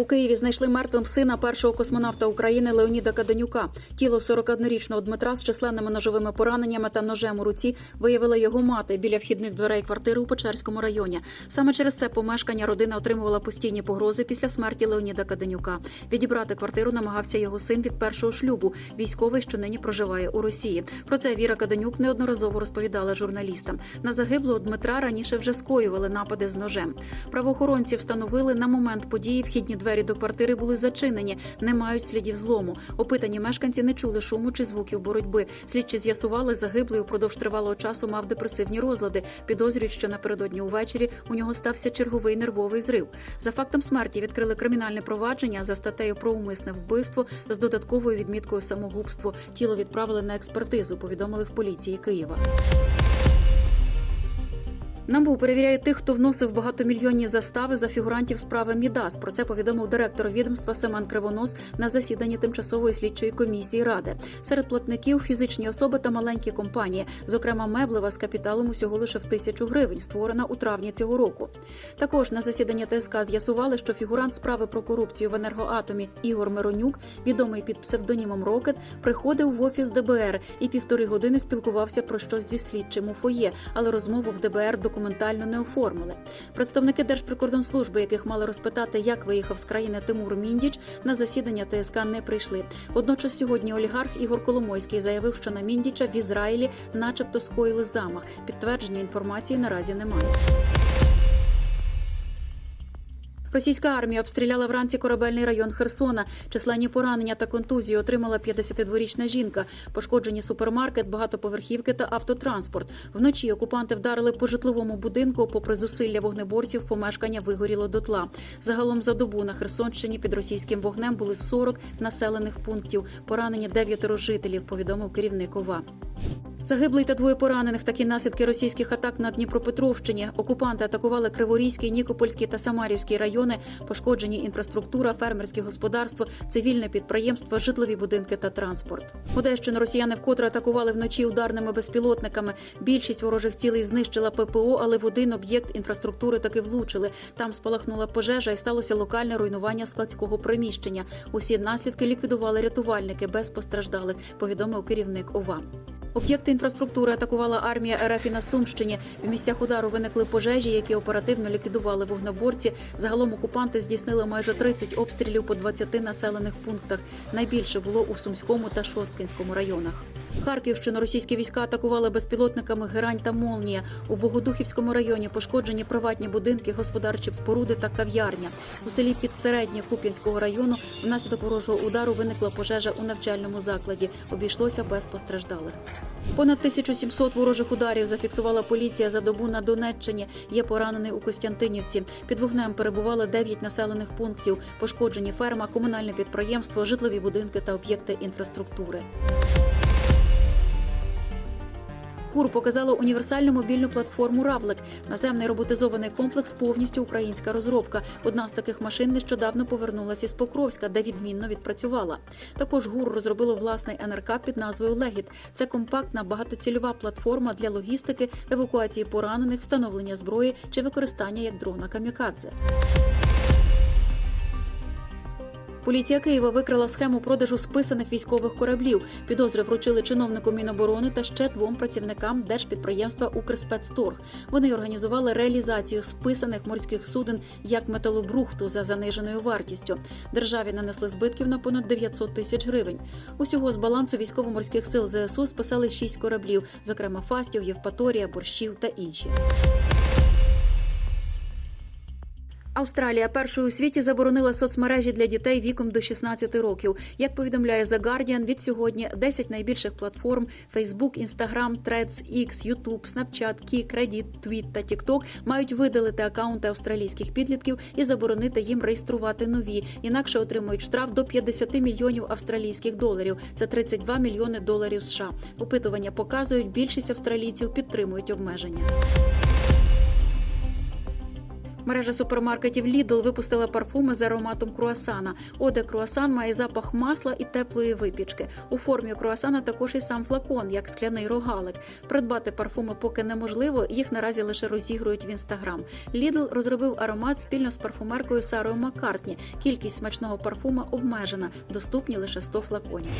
У Києві знайшли мертвим сина першого космонавта України Леоніда Каденюка. Тіло 41-річного Дмитра з численними ножовими пораненнями та ножем у руці виявила його мати біля вхідних дверей квартири у Печерському районі. Саме через це помешкання родина отримувала постійні погрози після смерті Леоніда Каденюка. Відібрати квартиру намагався його син від першого шлюбу, військовий, що нині проживає у Росії. Про це Віра Каденюк неодноразово розповідала журналістам. На загиблого Дмитра раніше вже скоювали напади з ножем. Правоохоронці встановили на момент події вхідні двері до квартири були зачинені, не мають слідів злому. Опитані мешканці не чули шуму чи звуків боротьби. Слідчі з'ясували, загиблий упродовж тривалого часу мав депресивні розлади. Підозрюють, що напередодні увечері у нього стався черговий нервовий зрив. За фактом смерті відкрили кримінальне провадження за статтею про умисне вбивство з додатковою відміткою самогубство. Тіло відправили на експертизу. Повідомили в поліції Києва. НАБУ перевіряє тих, хто вносив багатомільйонні застави за фігурантів справи Мідас. Про це повідомив директор відомства Семен Кривонос на засіданні тимчасової слідчої комісії ради. Серед платників фізичні особи та маленькі компанії, зокрема меблева з капіталом усього лише в тисячу гривень, створена у травні цього року. Також на засіданні ТСК з'ясували, що фігурант справи про корупцію в енергоатомі Ігор Миронюк, відомий під псевдонімом Рокет, приходив в офіс ДБР і півтори години спілкувався про щось зі слідчим у фоє, але розмову в ДБР документально не оформили. Представники Держприкордонслужби, яких мали розпитати, як виїхав з країни Тимур Міндіч, на засідання ТСК не прийшли. Водночас сьогодні олігарх Ігор Коломойський заявив, що на Міндіча в Ізраїлі, начебто, скоїли замах. Підтвердження інформації наразі немає. Російська армія обстріляла вранці корабельний район Херсона. Численні поранення та контузії отримала 52-річна жінка. Пошкоджені супермаркет, багатоповерхівки та автотранспорт. Вночі окупанти вдарили по житловому будинку. Попри зусилля вогнеборців, помешкання вигоріло дотла. Загалом за добу на Херсонщині під російським вогнем були 40 населених пунктів. Поранені дев'ятеро жителів. Повідомив керівник ОВА. Загиблий та двоє поранених такі наслідки російських атак на Дніпропетровщині. Окупанти атакували Криворізький, Нікопольський та Самарівський райони. Пошкоджені інфраструктура, фермерське господарство, цивільне підприємство, житлові будинки та транспорт. Одещину росіяни вкотре атакували вночі ударними безпілотниками. Більшість ворожих цілей знищила ППО, але в один об'єкт інфраструктури таки влучили. Там спалахнула пожежа і сталося локальне руйнування складського приміщення. Усі наслідки ліквідували рятувальники без постраждалих. Повідомив керівник ОВА. Об'єкти інфраструктури атакувала армія РФ і на Сумщині. В місцях удару виникли пожежі, які оперативно ліквідували вогнеборці. Загалом окупанти здійснили майже 30 обстрілів по 20 населених пунктах. Найбільше було у Сумському та Шосткинському районах. Харківщину російські війська атакували безпілотниками Герань та Молнія. У Богодухівському районі пошкоджені приватні будинки, господарчі споруди та кав'ярня. У селі Підсереднє Куп'янського району внаслідок ворожого удару виникла пожежа у навчальному закладі. Обійшлося без постраждалих. Понад 1700 ворожих ударів зафіксувала поліція за добу на Донеччині. Є поранений у Костянтинівці. Під вогнем перебували 9 населених пунктів. Пошкоджені ферма, комунальне підприємство, житлові будинки та об'єкти інфраструктури. КУР показало універсальну мобільну платформу Равлик. Наземний роботизований комплекс повністю українська розробка. Одна з таких машин нещодавно повернулася із Покровська, де відмінно відпрацювала. Також ГУР розробило власний НРК під назвою Легіт. Це компактна багатоцільова платформа для логістики, евакуації поранених, встановлення зброї чи використання як дрона камікадзе. Поліція Києва викрила схему продажу списаних військових кораблів. Підозри вручили чиновнику Міноборони та ще двом працівникам держпідприємства Укрспецторг. Вони організували реалізацію списаних морських суден як металобрухту за заниженою вартістю. Державі нанесли збитків на понад 900 тисяч гривень. Усього з балансу військово-морських сил ЗСУ списали шість кораблів, зокрема Фастів, Євпаторія, Борщів та інші. Австралія першою у світі заборонила соцмережі для дітей віком до 16 років. Як повідомляє The Guardian, від сьогодні 10 найбільших платформ Facebook, Instagram, Threads, X, YouTube, Snapchat, Kik, Reddit, Tweet та TikTok мають видалити акаунти австралійських підлітків і заборонити їм реєструвати нові. Інакше отримують штраф до 50 мільйонів австралійських доларів. Це 32 мільйони доларів США. Опитування показують, більшість австралійців підтримують обмеження. Мережа супермаркетів Lidl випустила парфуми з ароматом круасана. Оде круасан має запах масла і теплої випічки. У формі круасана також і сам флакон, як скляний рогалик. Придбати парфуми поки неможливо, їх наразі лише розігрують в інстаграм. Lidl розробив аромат спільно з парфумеркою Сарою Маккартні. Кількість смачного парфума обмежена, доступні лише 100 флаконів.